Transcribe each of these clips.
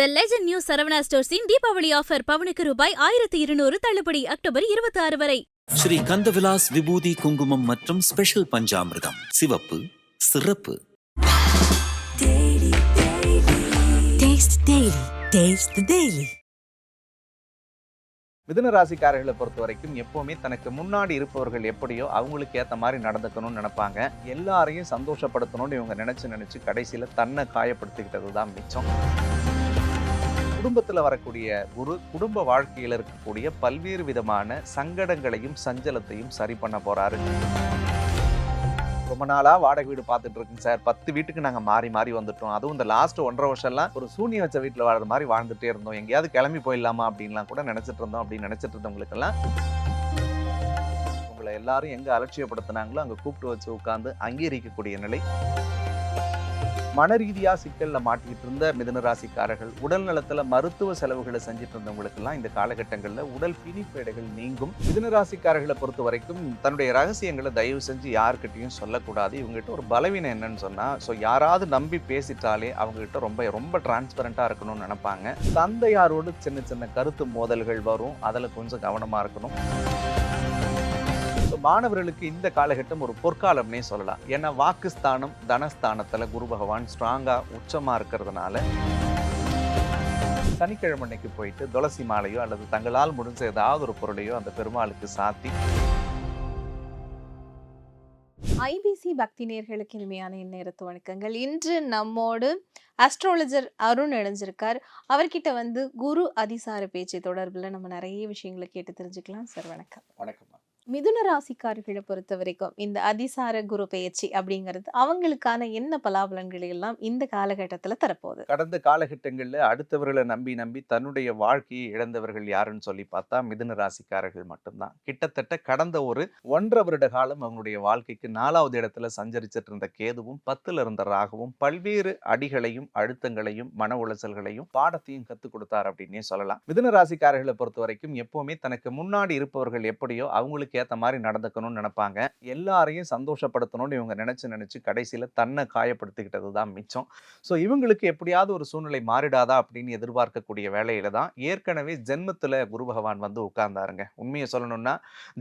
த legend new Saravana ஸ்டோர்ஸின் Deepavali offer பவனுக்கு ரூபாய் ஆயிரத்தி இருநூறு தள்ளுபடி அக்டோபர் இருபத்தி ஆறு வரை. ஸ்ரீ கந்தவிலாஸ் விபூதி குங்குமம் மற்றும் ஸ்பெஷல் பஞ்சாமிர்தம். சிவப்பு சிறப்பு. மிதுன ராசிக்காரர்களை பொறுத்த வரைக்கும் எப்பவுமே தனக்கு முன்னாடி இருப்பவர்கள் எப்படியோ அவங்களுக்கு ஏத்த மாதிரி நடந்துக்கணும்னு நினைப்பாங்க. எல்லாரையும் சந்தோஷப்படுத்தணும்னு இவங்க நினைச்சு நினைச்சு கடைசியில தன்னை காயப்படுத்திக்கிட்டது தான் மிச்சம். குடும்பத்தில் வரக்கூடிய ஒரு குடும்ப வாழ்க்கையில் இருக்கக்கூடிய பல்வேறு விதமான சங்கடங்களையும் சஞ்சலத்தையும் சரி பண்ண போறாரு. ரொம்ப நாளா வாடகை வீடு பார்த்துட்டு இருக்குங்க சார். பத்து வீட்டுக்கு நாங்கள் மாறி மாறி வந்துட்டோம். அதுவும் இந்த லாஸ்ட் ஒன்றரை வருஷம்லாம் ஒரு சூனிய வச்ச வீட்டில் வாழ்ற மாதிரி வாழ்ந்துட்டே இருந்தோம். எங்கேயாவது கிளம்பி போயிடலாமா அப்படின்லாம் கூட நினைச்சிட்டு இருந்தோம். அப்படின்னு நினைச்சிட்டு இருந்தவங்களுக்கெல்லாம் உங்களை எல்லாரும் எங்க அலட்சியப்படுத்தினாங்களோ அங்கே கூப்பிட்டு வச்சு உட்காந்து அங்கீகரிக்கக்கூடிய நிலை. மன ரீதியாக சிக்கலில் மாட்டிக்கிட்டு இருந்த மிதனராசிக்காரர்கள் உடல் நலத்தில் மருத்துவ செலவுகளை செஞ்சுட்டு இருந்தவங்களுக்கெல்லாம் இந்த காலகட்டங்களில் உடல் பிணிப்பேடைகள் நீங்கும். மிதனராசிக்காரர்களை பொறுத்த வரைக்கும் தன்னுடைய ரகசியங்களை தயவு செஞ்சு யாருக்கிட்டையும் சொல்லக்கூடாது. இவங்ககிட்ட ஒரு பலவீனம் என்னன்னு சொன்னால் ஸோ யாராவது நம்பி பேசிட்டாலே அவங்ககிட்ட ரொம்ப ரொம்ப டிரான்ஸ்பரண்ட்டாக இருக்கணும்னு நினைப்பாங்க. தந்தையாரோடு சின்ன சின்ன கருத்து மோதல்கள் வரும். அதில் கொஞ்சம் கவனமாக இருக்கணும். மாணவர்களுக்கு இந்த காலகட்டம் ஒரு பொற்காலம்னே சொல்லலாம். ஏன்னா வாக்குஸ்தானம் தனஸ்தானத்துல குரு பகவான் ஸ்ட்ராங்கா உச்சமா இருக்கிறதுனால சனிக்கிழமை அன்னைக்கு போயிட்டு துளசி மாலையோ அல்லது தங்களால் முடிஞ்ச ஏதாவது ஒரு பொருளையோ அந்த பெருமாளுக்கு சாத்தி ஐபிசி பக்தி நேர்களுக்கு இனிமையான இந்நேரத்து வணக்கங்கள். இன்று நம்மோடு அஸ்ட்ராலஜர் அருண் இணைஞ்சிருக்கார். அவர்கிட்ட வந்து குரு அதிசார பேச்சு தொடர்பில் நம்ம நிறைய விஷயங்களை கேட்டு தெரிஞ்சுக்கலாம். சார் வணக்கம். வணக்கம். மிதுன ராசிக்காரர்களை பொறுத்த வரைக்கும் இந்த அதிசார குரு பெயர்ச்சி அப்படிங்கிறது அவங்களுக்கான என்ன பலாபலன்களை எல்லாம் இந்த காலகட்டத்தில் தரப்போகுது? கடந்த காலகட்டங்களில் அடுத்தவர்களை நம்பி நம்பி தன்னுடைய வாழ்க்கையை இழந்தவர்கள் யாருன்னு சொல்லி பார்த்தா மிதுன ராசிக்காரர்கள் மட்டும்தான். கிட்டத்தட்ட கடந்த ஒரு ஒன்றரை வருட காலம் அவங்களுடைய வாழ்க்கைக்கு நாலாவது இடத்துல சஞ்சரிச்சிட்டு இருந்த கேதுவும் பத்துல இருந்த ராகவும் பல்வேறு அடிகளையும் அழுத்தங்களையும் மன உளைச்சல்களையும் பாடத்தையும் கற்றுக் கொடுத்தார் அப்படின்னே சொல்லலாம். மிதுன ராசிக்காரர்களை பொறுத்த வரைக்கும் எப்பவுமே தனக்கு முன்னாடி இருப்பவர்கள் எப்படியோ அவங்களுக்கு ஏற்ற மாதிரி நடந்துக்கணும்னு நினைப்பாங்க. எல்லாரையும் சந்தோஷப்படுத்தணும்னு இவங்க நினச்சி நினச்சி கடைசியில் தன்னை காயப்படுத்திக்கிட்டது தான் மிச்சம். ஸோ இவங்களுக்கு எப்படியாவது ஒரு சூழ்நிலை மாறிடாதா அப்படின்னு எதிர்பார்க்கக்கூடிய வேலையில தான் ஏற்கனவே ஜென்மத்தில் குரு பகவான் வந்து உட்கார்ந்தாருங்க. உண்மையை சொல்லணும்னா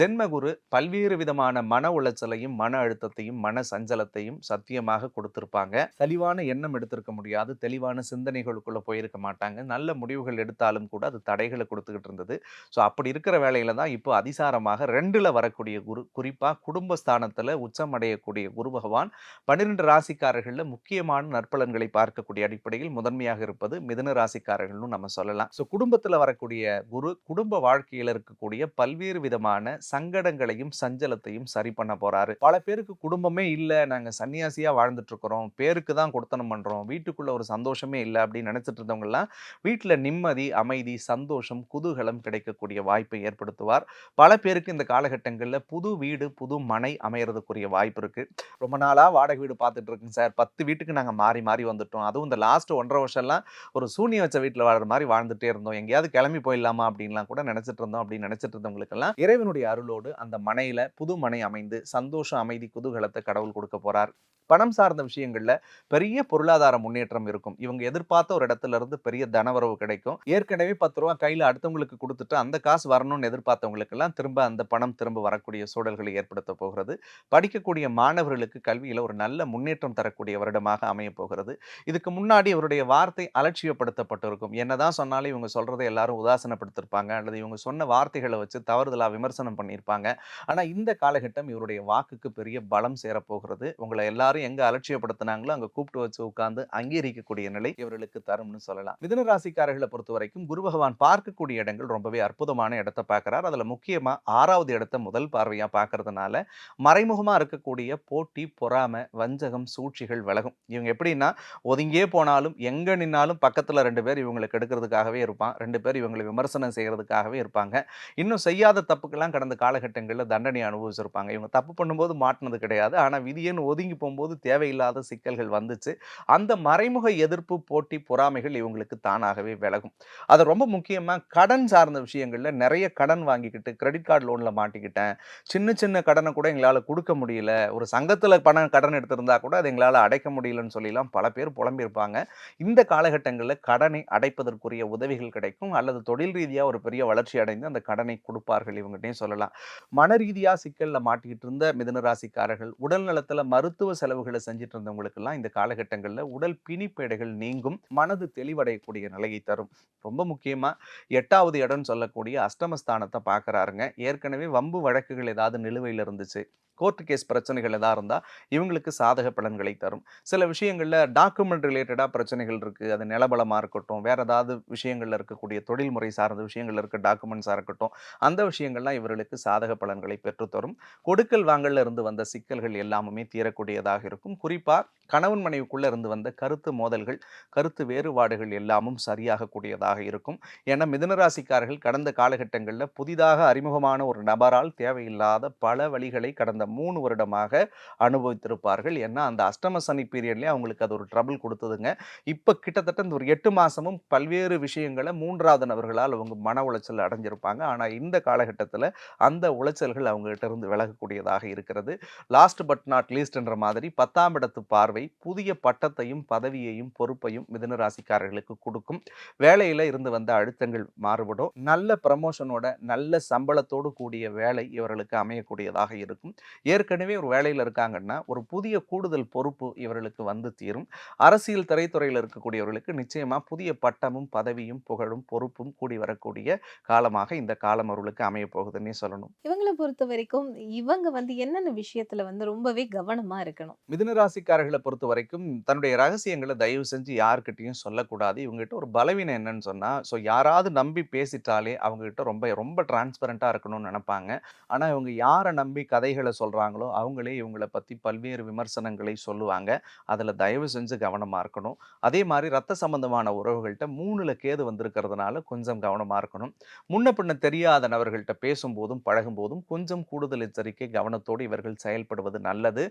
ஜென்ம குரு பல்வேறு விதமான மன உளைச்சலையும் மன அழுத்தத்தையும் மன சஞ்சலத்தையும் சத்தியமாக கொடுத்திருப்பாங்க. தெளிவான எண்ணம் எடுத்திருக்க முடியாது. தெளிவான சிந்தனைகளுக்குள்ளே போயிருக்க மாட்டாங்க. நல்ல முடிவுகள் எடுத்தாலும் கூட அது தடைகளை கொடுத்துக்கிட்டு இருந்தது. ஸோ அப்படி இருக்கிற வேலையில தான் இப்போ அதிசாரமாக ரெண்டு ரெண்டுல வரக்கூடிய குரு குறிப்பாக குடும்பஸ்தானத்தில் உச்சம் அடையக்கூடிய குரு பகவான் பன்னிரெண்டு ராசிக்காரர்களில் முக்கியமான நற்பலன்களை பார்க்கக்கூடிய அடிப்படையில் முதன்மையாக இருப்பது மிதன ராசிக்காரர்கள்னு நம்ம சொல்லலாம். ஸோ குடும்பத்தில் வரக்கூடிய குரு குடும்ப வாழ்க்கையில் இருக்கக்கூடிய பல்வேறு விதமான சங்கடங்களையும் சஞ்சலத்தையும் சரி பண்ண போறாரு. பல பேருக்கு குடும்பமே இல்லை நாங்கள் சன்னியாசியாக வாழ்ந்துட்டு இருக்கிறோம் பேருக்கு தான் கொடுத்தனம் பண்ணுறோம் வீட்டுக்குள்ள ஒரு சந்தோஷமே இல்லை அப்படின்னு நினச்சிட்டு இருந்தவங்கலாம் வீட்டில் நிம்மதி அமைதி சந்தோஷம் குதூகலம் கிடைக்கக்கூடிய வாய்ப்பை ஏற்படுத்துவார். பல பேருக்கு இந்த காலகட்டங்களில் புது வீடு புது மனை அமையறதுக்குரிய வாய்ப்பு இருக்குது ரொம்ப நாளாக வாடகை வீடு பார்த்துட்டு இருக்குங்க சார். பத்து வீட்டுக்கு நாங்கள் மாறி மாறி வந்துட்டோம். அதுவும் இந்த லாஸ்ட் ஒன்றரை வருஷம்லாம் ஒரு சூனியம் வச்ச வீட்டில் வாழற மாதிரி வாழ்ந்துட்டே இருந்தோம். எங்கேயாவது கிளம்பி போயிடலாமா அப்படின்லாம் கூட நினச்சிட்டு இருந்தோம் அப்படின்னு நினச்சிட்டு இருந்தவங்களுக்கெல்லாம் இறைவனுடைய அருளோடு அந்த மனையில் புது மனை அமைந்து சந்தோஷம் அமைதி குதூகலத்தை கடவுள் கொடுக்க போகிறார் பணம் சார்ந்த விஷயங்களில் பெரிய பொருளாதார முன்னேற்றம் இருக்கும். இவங்க எதிர்பார்த்த ஒரு இடத்துல இருந்து பெரிய தனவரவு கிடைக்கும். ஏற்கனவே பத்து ரூபா கையில் அடுத்தவங்களுக்கு கொடுத்துட்டு அந்த காசு வரணும்னு எதிர்பார்த்தவங்களுக்கெல்லாம் திரும்ப அந்த பணம் திரும்ப வரக்கூடிய சூழல்களை ஏற்படுத்த போகிறது. படிக்கக்கூடிய மாணவர்களுக்கு கல்வியில் ஒரு நல்ல முன்னேற்றம் தரக்கூடிய வருடமாக அமைய போகிறது. இதுக்கு முன்னாடி இவருடைய வார்த்தை அலட்சியப்படுத்தப்பட்டிருக்கும். என்னதான் சொன்னாலும் இவங்க சொல்றதை எல்லாரும் உதாசனப்படுத்திருப்பாங்க. அல்லது இவங்க சொன்ன வார்த்தைகளை வச்சு தவறுதலா விமர்சனம் பண்ணியிருப்பாங்க. ஆனா இந்த காலகட்டம் இவருடைய வாக்குக்கு பெரிய பலம் சேரப்போகிறது உங்களை எல்லாரும் எங்க அலட்சியப்படுத்தினாங்களோ அங்க கூப்பிட்டு வச்சு உட்கார்ந்து அங்கீகரிக்கக்கூடிய நிலை இவர்களுக்கு தரும்னு சொல்லலாம். மிதன ராசிக்காரர்களை பொறுத்த வரைக்கும் குரு பகவான் பார்க்கக்கூடிய இடங்கள் ரொம்பவே அற்புதமான இடத்தை பார்க்கிறார். அதுல முக்கியமா ஆறாவது இடத்தை முதல் பார்வையாக பார்க்கறதுனால மறைமுகமாக இருக்கக்கூடிய போட்டி பொறாமை வஞ்சகம் சூழ்ச்சிகள் விலகும். இவங்க எப்படின்னா ஒதுங்கியே போனாலும் எங்கே நின்னாலும் பக்கத்தில் ரெண்டு பேர் இவங்களுக்கு எடுக்கிறதுக்காகவே இருப்பான். ரெண்டு பேர் இவங்களை விமர்சனம் செய்கிறதுக்காகவே இருப்பாங்க. இன்னும் செய்யாத தப்புக்கெல்லாம் கடந்த காலகட்டங்களில் தண்டனை அனுபவிச்சிருப்பாங்க. இவங்க தப்பு பண்ணும்போது மாட்டினது கிடையாது. ஆனால் விதியன்னு ஒதுங்கி போகும்போது தேவையில்லாத சிக்கல்கள் வந்துச்சு. அந்த மறைமுக எதிர்ப்பு போட்டி பொறாமைகள் இவங்களுக்கு தானாகவே விலகும். அது ரொம்ப முக்கியமாக கடன் சார்ந்த விஷயங்களில் நிறைய கடன் வாங்கிக்கிட்டு கிரெடிட் கார்டு லோனில் மாட்டி மாட்டிக்கிட்டேன் சின்ன சின்ன கடனை கூட எங்களால் கொடுக்க முடியல. ஒரு சங்கத்தில் பணம் கடன் எடுத்திருந்தா கூட அது எங்களால் அடைக்க முடியலன்னு சொல்லிலாம் பல பேர் புலம்பியிருப்பாங்க. இந்த காலகட்டங்களில் கடனை அடைப்பதற்குரிய உதவிகள் கிடைக்கும். அல்லது தொழில் ரீதியாக ஒரு பெரிய வளர்ச்சி அடைந்து அந்த கடனை கொடுப்பார்கள் இவங்ககிட்டையும் சொல்லலாம். மன ரீதியாக சிக்கலில் மாட்டிக்கிட்டு இருந்த மிதுன ராசிக்காரர்கள் உடல் நலத்தில் மருத்துவ செலவுகளை செஞ்சுட்டு இருந்தவங்களுக்கெல்லாம் இந்த காலகட்டங்களில் உடல் பிணிப்பேடைகள் நீங்கும். மனது தெளிவடையக்கூடிய நிலையை தரும். ரொம்ப முக்கியமாக எட்டாவது இடம்னு சொல்லக்கூடிய அஷ்டமஸ்தானத்தை பார்க்குறாருங்க ஏற்கனவே வம்பு வழக்குகள் ஏதாவது நிலுவையில் இருந்துச்சு. கோர்ட்டு கேஸ் பிரச்சனைகள் எதாக இருந்தால் இவங்களுக்கு சாதக பலன்களை தரும். சில விஷயங்களில் டாக்குமெண்ட் ரிலேட்டடாக பிரச்சனைகள் இருக்குது அது நிலபலமாக இருக்கட்டும் வேறு ஏதாவது விஷயங்களில் இருக்கக்கூடிய தொழில்முறை சார்ந்த விஷயங்கள் இருக்க டாக்குமெண்ட்ஸாக இருக்கட்டும் அந்த விஷயங்கள்லாம் இவர்களுக்கு சாதக பலன்களை பெற்றுத்தரும் கொடுக்கல் வாங்கல இருந்து வந்த சிக்கல்கள் எல்லாமுமே தீரக்கூடியதாக இருக்கும். குறிப்பாக கணவன் மனைவிக்குள்ளே இருந்து வந்த கருத்து மோதல்கள் கருத்து வேறுபாடுகள் எல்லாமும் சரியாகக்கூடியதாக இருக்கும். ஏன்னா மிதுனராசிக்காரர்கள் கடந்த காலகட்டங்களில் புதிதாக அறிமுகமான ஒரு நபரால் தேவையில்லாத பல வழிகளை கடந்த மூணு வருடமாக அனுபவித்திருப்பார்கள். ஏன்னா அந்த அஷ்டம சனி பீரியட்லேயே அவங்களுக்கு அது ஒரு ட்ரபிள் கொடுத்ததுங்க. இப்போ கிட்டத்தட்ட இந்த ஒரு எட்டு மாதமும் பல்வேறு விஷயங்களை மூன்றாவது நபர்களால் அவங்க மன உளைச்சல் அடைஞ்சிருப்பாங்க. ஆனால் இந்த காலகட்டத்தில் அந்த உளைச்சல்கள் அவங்ககிட்ட இருந்து விலகக்கூடியதாக இருக்கிறது. லாஸ்ட் பட் நாட் லீஸ்ட் என்ற மாதிரி பத்தாம் இடத்து பார்வை புதிய பட்டத்தையும் பதவியையும் பொறுப்பையும் மிதுன ராசிக்காரர்களுக்கு கொடுக்கும். வேலையில் இருந்து வந்த அழுத்தங்கள் மாறுபடும். நல்ல ப்ரமோஷனோட நல்ல சம்பளத்தோடு கூடிய வேலை இவர்களுக்கு அமையக்கூடியதாக இருக்கும். ஏற்கனவே ஒரு வேலையில் இருக்காங்கன்னா ஒரு புதிய கூடுதல் பொறுப்பு இவர்களுக்கு வந்து தீரும். அரசியல் திரைத்துறையில் இருக்கக்கூடியவர்களுக்கு நிச்சயமாக புதிய பட்டமும் பதவியும் புகழும் பொறுப்பும் கூடி வரக்கூடிய காலமாக இந்த காலம் அவர்களுக்கு அமைய போகுதுன்னே சொல்லணும். இவங்களை பொறுத்த வரைக்கும் இவங்க வந்து என்னென்ன விஷயத்துல வந்து ரொம்பவே கவனமா இருக்கணும்? மிதுன ராசிக்காரர்களை பொறுத்த வரைக்கும் தன்னுடைய ரகசியங்களை தயவு செஞ்சு யாருக்கிட்டையும் சொல்லக்கூடாது. இவங்ககிட்ட ஒரு பலவீனம் என்னன்னு சொன்னால் ஸோ யாராவது நம்பி பேசிட்டாலே அவங்ககிட்ட ரொம்ப ரொம்ப டிரான்ஸ்பரண்ட்டாக இருக்கணும்னு நினைப்பாங்க. ஆனால் இவங்க யாரை நம்பி கதைகளை சொல்கிறாங்களோ அவங்களே இவங்களை பற்றி பல்வேறு விமர்சனங்களை சொல்லுவாங்க. அதில் தயவு செஞ்சு கவனமாக இருக்கணும். அதே மாதிரி ரத்த சம்பந்தமான உறவுகள்கிட்ட மூணில் கேது வந்திருக்கிறதுனால கொஞ்சம் கவனமாக இருக்கணும். முன்ன பின்ன தெரியாத நபர்கள்ட்ட பேசும்போதும் பழகும்போதும் கொஞ்சம் கூடுதல் எச்சரிக்கை கவனத்தோடு இவர்கள் செயல்படுவது நல்லது.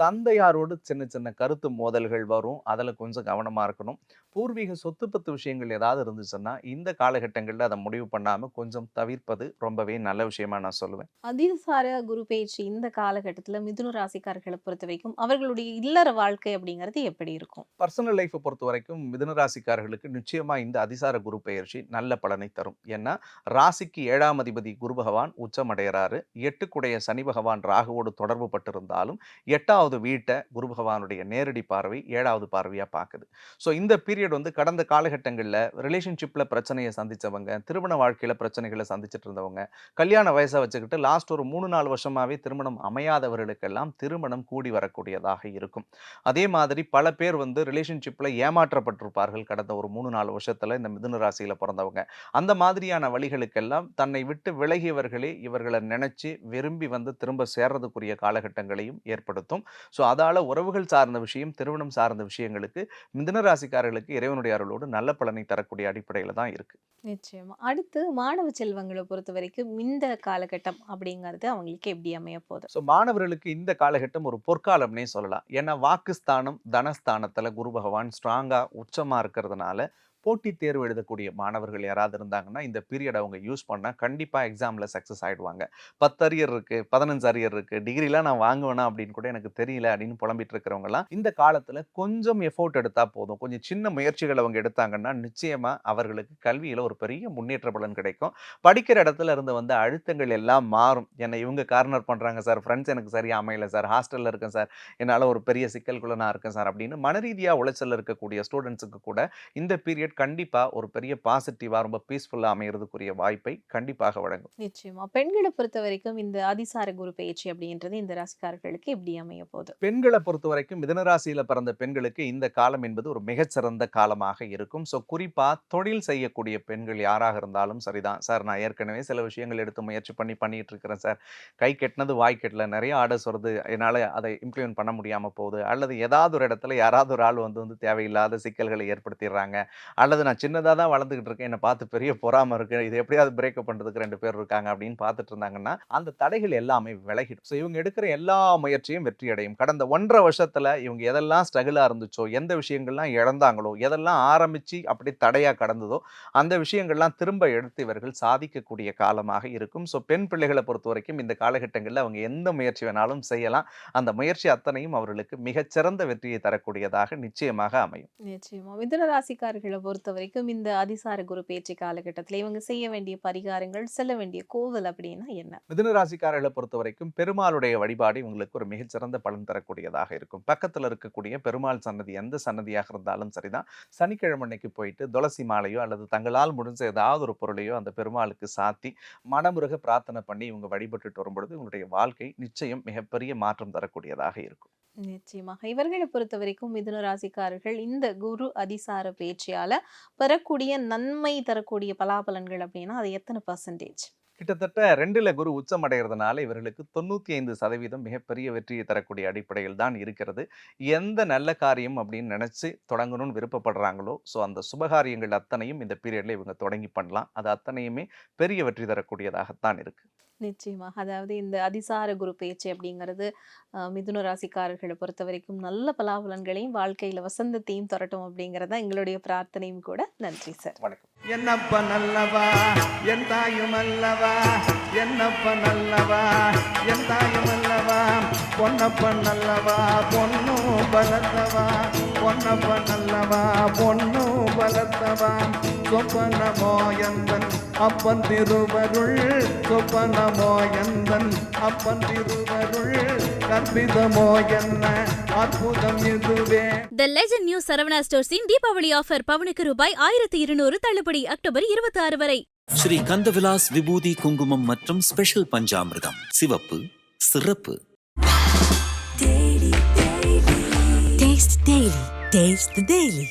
தந்தையாரோடு சின்ன சின்ன கருத்து மோதல்கள் வரும். அதில் கொஞ்சம் கவனமாக இருக்கணும். பூர்வீக சொத்து பத்து விஷயங்கள் ஏதாவது இருந்துச்சுன்னா இந்த காலகட்டங்களில் அதை முடிவு பண்ணாமல் கொஞ்சம் தவிர்ப்பது ரொம்பவே நல்ல விஷயமா நான் சொல்லுவேன். அதிசார குரு பேச்சு இந்த காலகட்டத்துல மிதுன ராசிக்காரர்களை பொறுத்த வரைக்கும் அவர்களுடைய இல்லற வாழ்க்கை அப்படிங்கிறது எப்படி இருக்கும்? பர்சனல் லைஃப்பை பொறுத்த வரைக்கும் மிதுன ராசிக்காரர்களுக்கு நிச்சயமாக இந்த அதிசார குரு பெயர்ச்சி நல்ல பலனை தரும். ஏன்னா ராசிக்கு ஏழாம் அதிபதி குரு பகவான் உச்சமடைகிறாரு எட்டுக்குடைய சனி பகவான் ராகுவோடு தொடர்பு பட்டிருந்தாலும் எட்டாவது வீட்டை குரு பகவானுடைய நேரடி பார்வை ஏழாவது பார்வையாக பார்க்குது ஸோ இந்த பீரியட் வந்து கடந்த காலகட்டங்களில் ரிலேஷன்ஷிப்பில் பிரச்சனையை சந்தித்தவங்க திருமண வாழ்க்கையில் பிரச்சனைகளை சந்திச்சிட்டு இருந்தவங்க கல்யாண வயசை வச்சுக்கிட்டு லாஸ்ட் ஒரு மூணு நாலு வருஷமாகவே திருமணம் அமையாதவர்களுக்கெல்லாம் திருமணம் கூடி வரக்கூடியதாக இருக்கும். அதே மாதிரி பல பேர் வந்து ரிலேஷன்ஷிப்பில் ஏமாற்றப்பட்டிருப்பார்கள் கடந்த ஒரு மூணு நாலு வருஷத்தில் இந்த மிதுன ராசியில் பிறந்தவங்க. அந்த மாதிரியான வழிகளுக்கெல்லாம் தன்னை விட்டு விலகியவர்களே இவர்களை நினச்சி விரும்பி வந்து திரும்ப சேர்றதுக்குரிய காலகட்டங்களையும் ஏற்படுத்தும். ஸோ அதால் உறவுகள் சார்ந்த விஷயம் திருமணம் சார்ந்த விஷயங்களுக்கு மிதுன ராசிக்காரர்களுக்கு இறைவனுடைய அருளோடு நல்ல பலனை தரக்கூடிய அடிப்படையில் தான் இருக்கு. நிச்சயமாக அடுத்து மாணவ செல்வங்களை பொறுத்த வரைக்கும் இந்த காலகட்டம் அப்படிங்கிறது அவங்களுக்கு எப்படி அமைய போகுது? ஸோ மாணவர்களுக்கு இந்த காலகட்டம் ஒரு பொற்காலம்னே சொல்லலாம். ஏன்னா வாக்குஸ்தானம் தனஸ்தானத்தில் குரு பகவான் ஸ்ட்ராங்காக உச்சமாக இருக்கிறதுனால போட்டித் தேர்வு எழுதக்கூடிய மாணவர்கள் யாராவது இருந்தாங்கன்னா இந்த பீரியட் அவங்க யூஸ் பண்ணால் கண்டிப்பாக எக்ஸாமில் சக்ஸஸ் ஆகிடுவாங்க பத்து அரியர் இருக்குது பதினஞ்சு அரியர் இருக்குது டிகிரிலாம் நான் வாங்குவேனா அப்படின்னு கூட எனக்கு தெரியல அப்படின்னு புலம்பிட்டு இருக்கிறவங்கலாம் இந்த காலத்தில் கொஞ்சம் எஃபோர்ட் எடுத்தால் போதும். கொஞ்சம் சின்ன முயற்சிகள் அவங்க எடுத்தாங்கன்னா நிச்சயமாக அவர்களுக்கு கல்வியில் ஒரு பெரிய முன்னேற்ற பலன் கிடைக்கும். படிக்கிற இடத்துல இருந்து வந்த அழுத்தங்கள் எல்லாம் மாறும். என்னை இவங்க கார்னர் பண்ணுறாங்க சார் ஃப்ரெண்ட்ஸ் எனக்கு சரியாக அமையல சார் ஹாஸ்டலில் இருக்கேன் சார் என்னால் ஒரு பெரிய சிக்கல்குள்ள நான் இருக்கேன் சார் அப்படின்னு மனரீதியாக உளைச்சல் இருக்கக்கூடிய ஸ்டூடெண்ட்ஸுக்கு கூட இந்த பீரியட் கண்டிப்பாக ஒரு பெரிய பாசிட்டிவாக ரொம்ப பீஸ்ஃபுல்லாக அமைகிறதுக்குரிய வாய்ப்பை கண்டிப்பாக வழங்கும். நிச்சயமா. பெண்களை பொறுத்த வரைக்கும் இந்த அதிசார குரு பயிற்சி அப்படின்றது இந்த ராசிக்காரர்களுக்கு எப்படி அமைய போகுது? பெண்களை பொறுத்த வரைக்கும் மிதனராசியில் பிறந்த பெண்களுக்கு இந்த காலம் என்பது ஒரு மிகச்சிறந்த காலமாக இருக்கும். ஸோ குறிப்பாக தொழில் செய்யக்கூடிய பெண்கள் யாராக இருந்தாலும் சரிதான். சார் நான் ஏற்கனவே சில விஷயங்கள் எடுத்து முயற்சி பண்ணி பண்ணிட்டு இருக்கிறேன் சார். கை கெட்டினது வாய் கெட்டல நிறைய ஆர்டர்ஸ் வருது. என்னால் அதை இம்ப்ளிமெண்ட் பண்ண முடியாமல் போகுது. அல்லது ஏதாவது ஒரு இடத்துல யாராவது ஒரு ஆள் வந்து வந்து தேவையில்லாத சிக்கல்களை ஏற்படுத்திடுறாங்க. அல்லது நான் சின்னதாக தான் வளர்ந்துக்கிட்டு இருக்கேன் என்னை பார்த்து பெரிய பொறாமல் இருக்கு இது எப்படியாவது பிரேக்கப் பண்ணுறதுக்கு ரெண்டு பேர் இருக்காங்க அப்படின்னு பார்த்துட்டு இருந்தாங்கன்னா அந்த தடைகள் எல்லாமே விலகிடும். ஸோ இவங்க எடுக்கிற எல்லா முயற்சியும் வெற்றி அடையும். கடந்த ஒன்றரை வருஷத்தில் இவங்க எதெல்லாம் ஸ்ட்ரகிளாக இருந்துச்சோ எந்த விஷயங்கள்லாம் இழந்தாங்களோ எதெல்லாம் ஆரம்பித்து அப்படி தடையாக கடந்ததோ அந்த விஷயங்கள்லாம் திரும்ப எடுத்து இவர்கள் சாதிக்கக்கூடிய காலமாக இருக்கும். ஸோ பெண் பிள்ளைகளை பொறுத்த வரைக்கும் இந்த காலகட்டங்களில் அவங்க எந்த முயற்சி வேணாலும் செய்யலாம். அந்த முயற்சி அத்தனையும் அவர்களுக்கு மிகச்சிறந்த வெற்றியை தரக்கூடியதாக நிச்சயமாக அமையும். நிச்சயமாக மிதுன ராசிக்காரர்களை பொறுத்த வரைக்கும் இந்த அதிசார குரு பேச்சு காலகட்டத்தில் இவங்க செய்ய வேண்டிய பரிகாரங்கள் செல்ல வேண்டிய கோவில் அப்படின்னா என்ன? மிதுன ராசிக்காரர்களை பொறுத்த வரைக்கும் பெருமாளுடைய வழிபாடு இவங்களுக்கு ஒரு மிகச்சிறந்த பலன் தரக்கூடியதாக இருக்கும். பக்கத்தில் இருக்கக்கூடிய பெருமாள் சன்னதி எந்த சன்னதியாக இருந்தாலும் சரிதான். சனிக்கிழமை அன்னைக்கு போயிட்டு துளசி மாலையோ அல்லது தங்களால் முடிஞ்ச ஏதாவது ஒரு பொருளையோ அந்த பெருமாளுக்கு சாத்தி மனமுருக பிரார்த்தனை பண்ணி இவங்க வழிபட்டுட்டு வரும்பொழுது இவங்களுடைய வாழ்க்கை நிச்சயம் மிகப்பெரிய மாற்றம் தரக்கூடியதாக இருக்கும். நிச்சயமாக இவர்களை பொறுத்த வரைக்கும் மிதுன ராசிக்காரர்கள் இந்த குரு அதிசார பேச்சியால பெறக்கூடிய நன்மை தரக்கூடிய பலாபலன்கள் அப்படின்னா அது எத்தனை பர்சன்டேஜ் கிட்டத்தட்ட ரெண்டுல குரு உச்சம் அடைகிறதுனால இவர்களுக்கு தொண்ணூத்தி ஐந்து சதவீதம் மிகப்பெரிய வெற்றியை தரக்கூடிய அடிப்படையில் தான் இருக்கிறது. எந்த நல்ல காரியம் அப்படின்னு நினைச்சு தொடங்கணும்னு விருப்பப்படுறாங்களோ ஸோ அந்த சுபகாரியங்கள் அத்தனையும் இந்த பீரியட்ல இவங்க தொடங்கி பண்ணலாம். அது அத்தனையுமே பெரிய வெற்றி தரக்கூடியதாகத்தான் இருக்கு. நிச்சயமாக அதாவது இந்த அதிசார குரு பேச்சு அப்படிங்கிறது அஹ், மிதுன ராசிக்காரர்களை பொறுத்த வரைக்கும் நல்ல பலாபலன்களையும் வாழ்க்கையில வசந்தத்தையும் தரட்டும் அப்படிங்கிறத எங்களுடைய பிரார்த்தனையும் கூட. நன்றி சார். வணக்கம். என்னப்ப நல்லவா? என் தாயும் அல்லவா? என்னப்ப நல்லவா? என் தாயும் அல்லவா? பொன்னப்ப நல்லவா? பொண்ணு பலத்தவா? பொன்னப்ப நல்லவா? பொண்ணு பலத்தவா? சொப்பனமோ எந்தன் அப்பன் திருவருள் சொப்பனமோ எந்தன் அப்பன் திருவருள் கற்பிதமோ என்ன அற்புதம் இதுவே த லெஜண்ட் நியூ சரவணா ஸ்டோர்ஸின் தீபாவளி ஆஃபர் பவுனுக்கு ரூபாய் ஆயிரத்தி இருநூறு தள்ளுபடி அக்டோபர் இருபத்தி ஆறு வரை ஸ்ரீ கந்தவிலாஸ் விபூதி குங்குமம் மற்றும் ஸ்பெஷல் பஞ்சாமிர்தம் சிவப்பு சிறப்பு Taste the Daily. Taste the Daily.